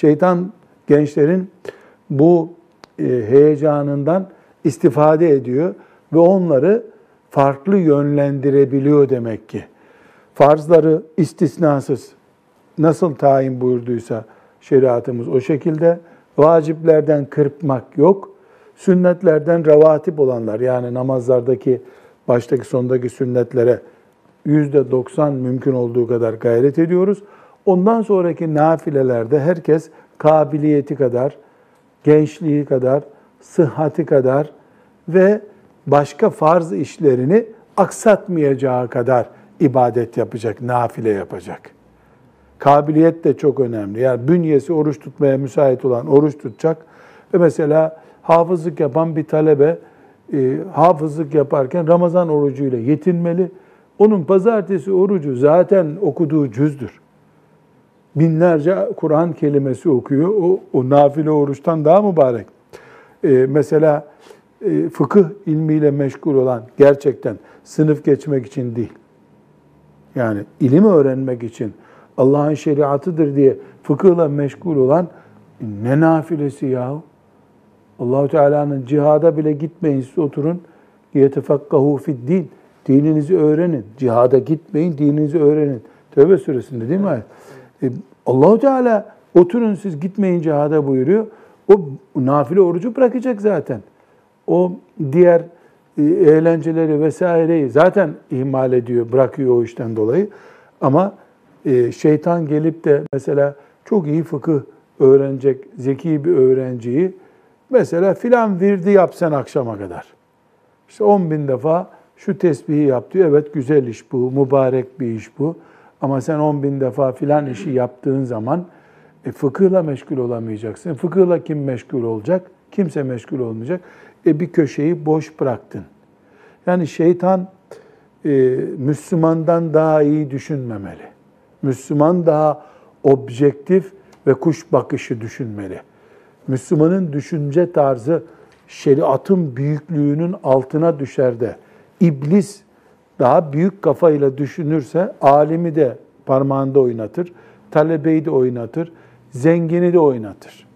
Şeytan gençlerin bu e, heyecanından istifade ediyor ve onları farklı yönlendirebiliyor demek ki. Farzları istisnasız nasıl tayin buyurduysa şeriatımız o şekilde vaciplerden kırpmak yok. Sünnetlerden revatip olanlar yani namazlardaki baştaki sondaki sünnetlere yüzde doksan mümkün olduğu kadar gayret ediyoruz. Ondan sonraki nafilelerde herkes kabiliyeti kadar, gençliği kadar, sıhhati kadar ve başka farz işlerini aksatmayacağı kadar ibadet yapacak, nafile yapacak. Kabiliyet de çok önemli. Yani bünyesi oruç tutmaya müsait olan oruç tutacak. Ve mesela hafızlık yapan bir talebe e, hafızlık yaparken Ramazan orucuyla yetinmeli. Onun pazartesi orucu zaten okuduğu cüzdür. Binlerce Kur'an kelimesi okuyor. O, o nafile oruçtan daha mübarek. E, mesela e, fıkıh ilmiyle meşgul olan gerçekten sınıf geçmek için değil. Yani ilim öğrenmek için Allah'ın şeriatıdır diye fıkıhla meşgul olan ne nafilesi yahu? Allahu Teala'nın cihada bile gitmeyin siz oturun. Yetefakkahu fid din. Dininizi öğrenin. Cihada gitmeyin, dininizi öğrenin. Tövbe suresinde değil mi ayet? E, Allahu Teala oturun siz gitmeyin cihada buyuruyor. O nafile orucu bırakacak zaten. O diğer e, eğlenceleri vesaireyi zaten ihmal ediyor, bırakıyor o işten dolayı. Ama e, şeytan gelip de mesela çok iyi fıkıh öğrenecek zeki bir öğrenciyi mesela filan virdi yap sen akşama kadar. İşte 10 bin defa şu tesbihi yap diyor. Evet güzel iş bu, mübarek bir iş bu. Ama sen 10 bin defa filan işi yaptığın zaman e, fıkıhla meşgul olamayacaksın. Fıkıhla kim meşgul olacak? Kimse meşgul olmayacak. E, bir köşeyi boş bıraktın. Yani şeytan e, Müslümandan daha iyi düşünmemeli. Müslüman daha objektif ve kuş bakışı düşünmeli. Müslümanın düşünce tarzı şeriatın büyüklüğünün altına düşer de iblis daha büyük kafayla düşünürse alimi de parmağında oynatır, talebeyi de oynatır, zengini de oynatır.